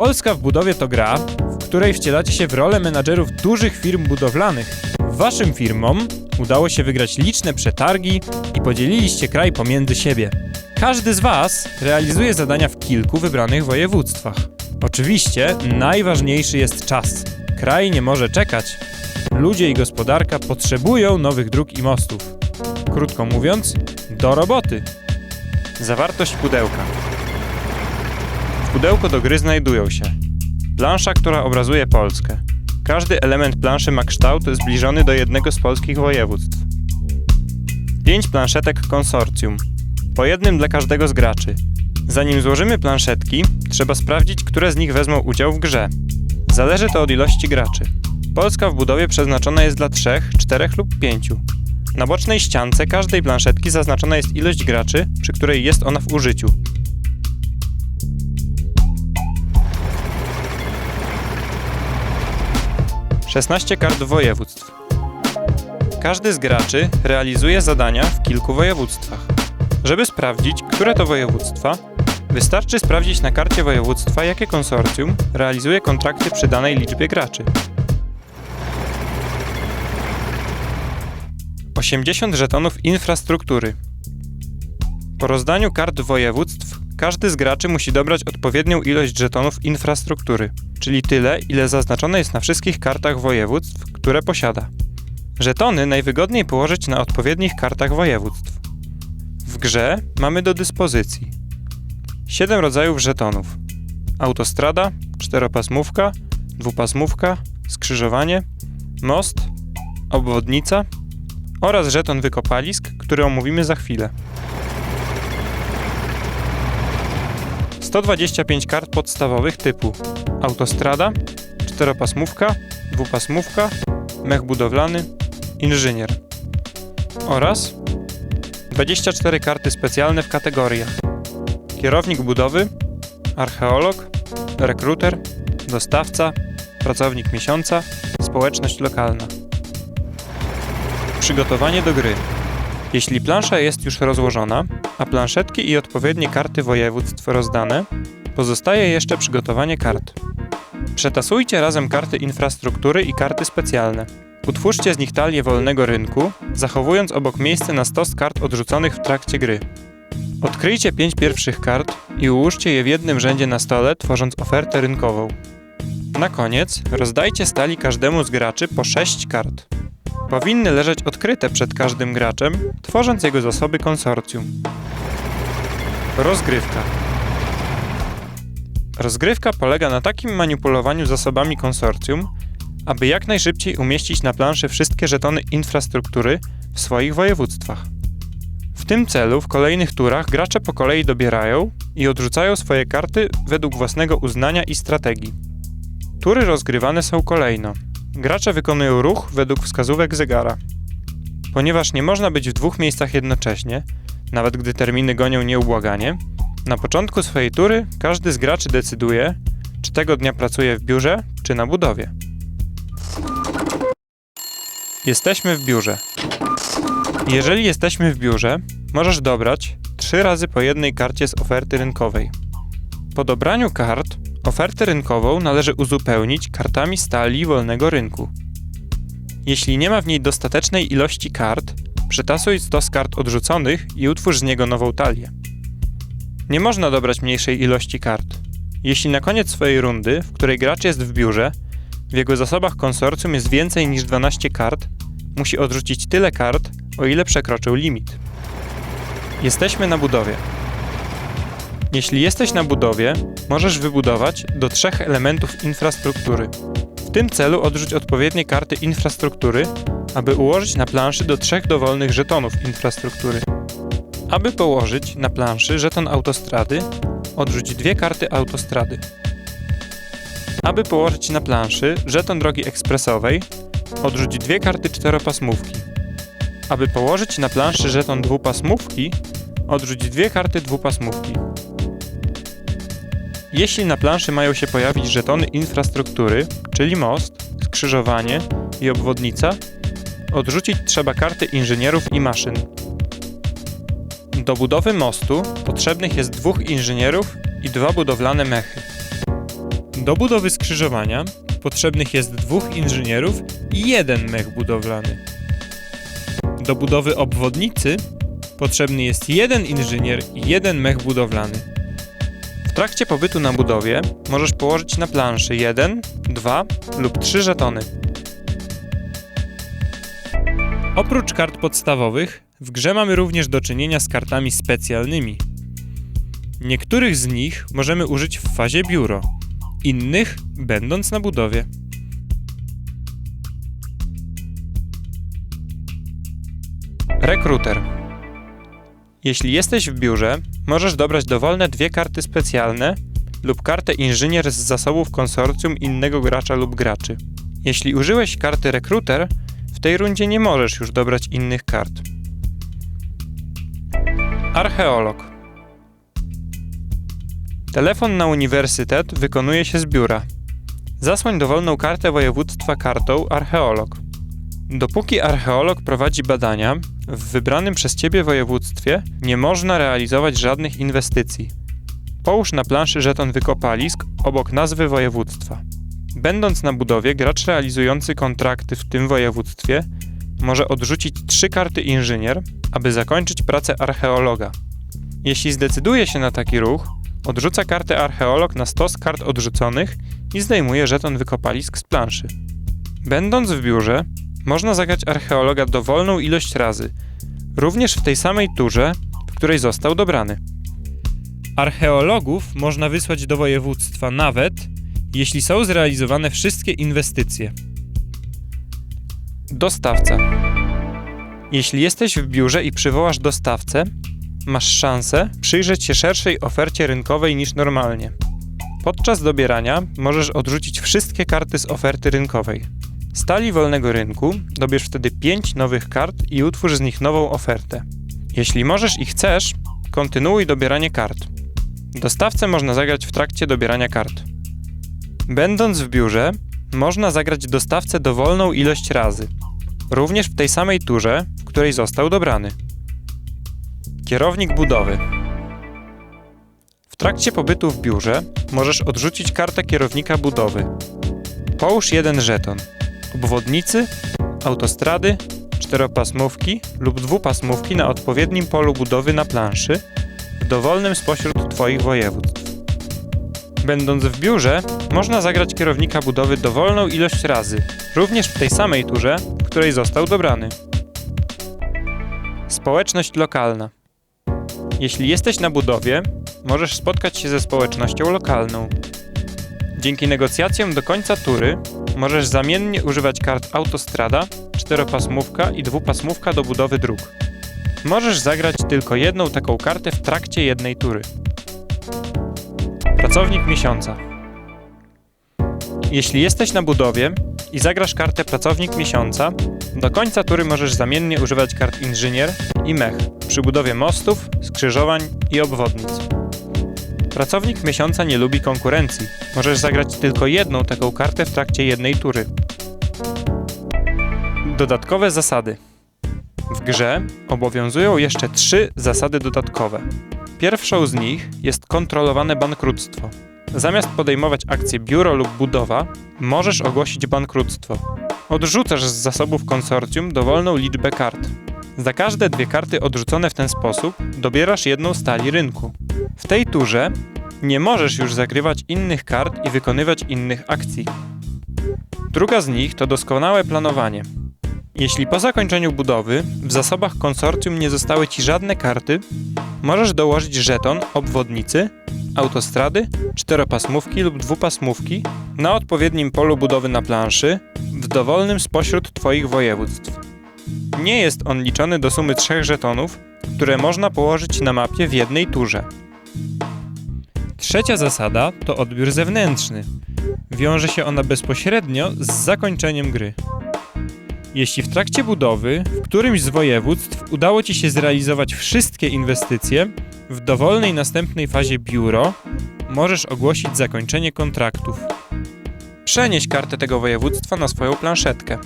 Polska w budowie to gra, w której wcielacie się w rolę menadżerów dużych firm budowlanych. Waszym firmom udało się wygrać liczne przetargi i podzieliliście kraj pomiędzy siebie. Każdy z Was realizuje zadania w kilku wybranych województwach. Oczywiście najważniejszy jest czas. Kraj nie może czekać. Ludzie i gospodarka potrzebują nowych dróg i mostów. Krótko mówiąc, do roboty. Zawartość pudełka. W pudełku do gry znajdują się plansza, która obrazuje Polskę. Każdy element planszy ma kształt zbliżony do jednego z polskich województw. Pięć planszetek konsorcjum, po jednym dla każdego z graczy. Zanim złożymy planszetki, trzeba sprawdzić, które z nich wezmą udział w grze. Zależy to od ilości graczy. Polska w budowie przeznaczona jest dla trzech, czterech lub pięciu. Na bocznej ściance każdej planszetki zaznaczona jest ilość graczy, przy której jest ona w użyciu. Szesnaście kart województw. Każdy z graczy realizuje zadania w kilku województwach. Żeby sprawdzić, które to województwa, wystarczy sprawdzić na karcie województwa, jakie konsorcjum realizuje kontrakty przy danej liczbie graczy. 80 żetonów infrastruktury. Po rozdaniu kart województw, każdy z graczy musi dobrać odpowiednią ilość żetonów infrastruktury, czyli tyle, ile zaznaczone jest na wszystkich kartach województw, które posiada. Żetony najwygodniej położyć na odpowiednich kartach województw. W grze mamy do dyspozycji 7 rodzajów żetonów: autostrada, czteropasmówka, dwupasmówka, skrzyżowanie, most, obwodnica oraz żeton wykopalisk, który omówimy za chwilę. 125 kart podstawowych typu autostrada, czteropasmówka, dwupasmówka, mech budowlany, inżynier oraz 24 karty specjalne w kategoriach kierownik budowy, archeolog, rekruter, dostawca, pracownik miesiąca, społeczność lokalna. Przygotowanie do gry. Jeśli plansza jest już rozłożona, a planszetki i odpowiednie karty województw rozdane, pozostaje jeszcze przygotowanie kart. Przetasujcie razem karty infrastruktury i karty specjalne. Utwórzcie z nich talię wolnego rynku, zachowując obok miejsce na stos kart odrzuconych w trakcie gry. Odkryjcie pięć pierwszych kart i ułóżcie je w jednym rzędzie na stole, tworząc ofertę rynkową. Na koniec rozdajcie stali każdemu z graczy po 6 kart. Powinny leżeć odkryte przed każdym graczem, tworząc jego zasoby konsorcjum. Rozgrywka. Rozgrywka polega na takim manipulowaniu zasobami konsorcjum, aby jak najszybciej umieścić na planszy wszystkie żetony infrastruktury w swoich województwach. W tym celu w kolejnych turach gracze po kolei dobierają i odrzucają swoje karty według własnego uznania i strategii. Tury rozgrywane są kolejno. Gracze wykonują ruch według wskazówek zegara. Ponieważ nie można być w dwóch miejscach jednocześnie, nawet gdy terminy gonią nieubłaganie, na początku swojej tury każdy z graczy decyduje, czy tego dnia pracuje w biurze, czy na budowie. Jesteśmy w biurze. Jeżeli jesteśmy w biurze, możesz dobrać trzy razy po jednej karcie z oferty rynkowej. Po dobraniu kart, ofertę rynkową należy uzupełnić kartami stali wolnego rynku. Jeśli nie ma w niej dostatecznej ilości kart, przetasuj stos kart odrzuconych i utwórz z niego nową talię. Nie można dobrać mniejszej ilości kart. Jeśli na koniec swojej rundy, w której gracz jest w biurze, w jego zasobach konsorcjum jest więcej niż 12 kart, musi odrzucić tyle kart, o ile przekroczył limit. Jesteśmy na budowie. Jeśli jesteś na budowie, możesz wybudować do trzech elementów infrastruktury. W tym celu odrzuć odpowiednie karty infrastruktury, aby ułożyć na planszy do trzech dowolnych żetonów infrastruktury. Aby położyć na planszy żeton autostrady, odrzuć dwie karty autostrady. Aby położyć na planszy żeton drogi ekspresowej, odrzuć dwie karty czteropasmówki. Aby położyć na planszy żeton dwupasmówki, odrzuć dwie karty dwupasmówki. Jeśli na planszy mają się pojawić żetony infrastruktury, czyli most, skrzyżowanie i obwodnica, odrzucić trzeba karty inżynierów i maszyn. Do budowy mostu potrzebnych jest dwóch inżynierów i dwa budowlane mechy. Do budowy skrzyżowania potrzebnych jest dwóch inżynierów i jeden mech budowlany. Do budowy obwodnicy potrzebny jest jeden inżynier i jeden mech budowlany. W trakcie pobytu na budowie możesz położyć na planszy jeden, dwa lub trzy żetony. Oprócz kart podstawowych, w grze mamy również do czynienia z kartami specjalnymi. Niektórych z nich możemy użyć w fazie biuro, innych będąc na budowie. Rekruter. Jeśli jesteś w biurze, możesz dobrać dowolne dwie karty specjalne lub kartę inżynier z zasobów konsorcjum innego gracza lub graczy. Jeśli użyłeś karty rekruter, w tej rundzie nie możesz już dobrać innych kart. Archeolog. Telefon na uniwersytet wykonuje się z biura. Zasłoń dowolną kartę województwa kartą Archeolog. Dopóki archeolog prowadzi badania, w wybranym przez ciebie województwie nie można realizować żadnych inwestycji. Połóż na planszy żeton wykopalisk obok nazwy województwa. Będąc na budowie, gracz realizujący kontrakty w tym województwie może odrzucić trzy karty inżynier, aby zakończyć pracę archeologa. Jeśli zdecyduje się na taki ruch, odrzuca kartę archeolog na stos kart odrzuconych i zdejmuje żeton wykopalisk z planszy. Będąc w biurze, można zagrać archeologa dowolną ilość razy, również w tej samej turze, w której został dobrany. Archeologów można wysłać do województwa nawet, jeśli są zrealizowane wszystkie inwestycje. Dostawca. Jeśli jesteś w biurze i przywołasz dostawcę, masz szansę przyjrzeć się szerszej ofercie rynkowej niż normalnie. Podczas dobierania możesz odrzucić wszystkie karty z oferty rynkowej. Stali wolnego rynku dobierz wtedy 5 nowych kart i utwórz z nich nową ofertę. Jeśli możesz i chcesz, kontynuuj dobieranie kart. Dostawcę można zagrać w trakcie dobierania kart. Będąc w biurze, można zagrać dostawcę dowolną ilość razy, również w tej samej turze, w której został dobrany. Kierownik budowy. W trakcie pobytu w biurze możesz odrzucić kartę kierownika budowy. Połóż jeden żeton. Obwodnicy, autostrady, czteropasmówki lub dwupasmówki na odpowiednim polu budowy na planszy w dowolnym spośród Twoich województw. Będąc w biurze, można zagrać kierownika budowy dowolną ilość razy, również w tej samej turze, w której został dobrany. Społeczność lokalna. Jeśli jesteś na budowie, możesz spotkać się ze społecznością lokalną. Dzięki negocjacjom do końca tury możesz zamiennie używać kart autostrada, czteropasmówka i dwupasmówka do budowy dróg. Możesz zagrać tylko jedną taką kartę w trakcie jednej tury. Pracownik miesiąca. Jeśli jesteś na budowie i zagrasz kartę Pracownik miesiąca, do końca tury możesz zamiennie używać kart Inżynier i Mech przy budowie mostów, skrzyżowań i obwodnic. Pracownik miesiąca nie lubi konkurencji. Możesz zagrać tylko jedną taką kartę w trakcie jednej tury. Dodatkowe zasady. W grze obowiązują jeszcze trzy zasady dodatkowe. Pierwszą z nich jest kontrolowane bankructwo. Zamiast podejmować akcję biuro lub budowa, możesz ogłosić bankructwo. Odrzucasz z zasobów konsorcjum dowolną liczbę kart. Za każde dwie karty odrzucone w ten sposób dobierasz jedną stali rynku. W tej turze nie możesz już zagrywać innych kart i wykonywać innych akcji. Druga z nich to doskonałe planowanie. Jeśli po zakończeniu budowy w zasobach konsorcjum nie zostały ci żadne karty, możesz dołożyć żeton obwodnicy, autostrady, czteropasmówki lub dwupasmówki na odpowiednim polu budowy na planszy w dowolnym spośród Twoich województw. Nie jest on liczony do sumy trzech żetonów, które można położyć na mapie w jednej turze. Trzecia zasada to odbiór zewnętrzny. Wiąże się ona bezpośrednio z zakończeniem gry. Jeśli w trakcie budowy w którymś z województw udało Ci się zrealizować wszystkie inwestycje, w dowolnej następnej fazie biuro możesz ogłosić zakończenie kontraktów. Przenieś kartę tego województwa na swoją planszetkę.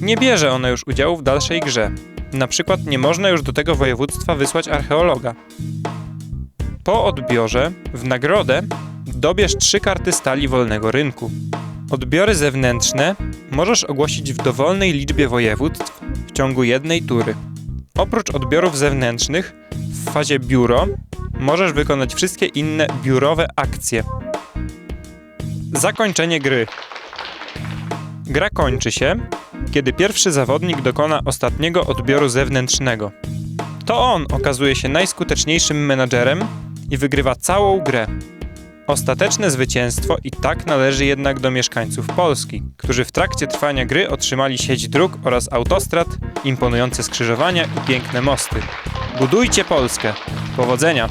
Nie bierze ona już udziału w dalszej grze. Na przykład nie można już do tego województwa wysłać archeologa. Po odbiorze, w nagrodę, dobierz trzy karty stali wolnego rynku. Odbiory zewnętrzne możesz ogłosić w dowolnej liczbie województw w ciągu jednej tury. Oprócz odbiorów zewnętrznych, w fazie biuro możesz wykonać wszystkie inne biurowe akcje. Zakończenie gry. Gra kończy się, kiedy pierwszy zawodnik dokona ostatniego odbioru zewnętrznego. To on okazuje się najskuteczniejszym menadżerem i wygrywa całą grę. Ostateczne zwycięstwo i tak należy jednak do mieszkańców Polski, którzy w trakcie trwania gry otrzymali sieć dróg oraz autostrad, imponujące skrzyżowania i piękne mosty. Budujcie Polskę! Powodzenia!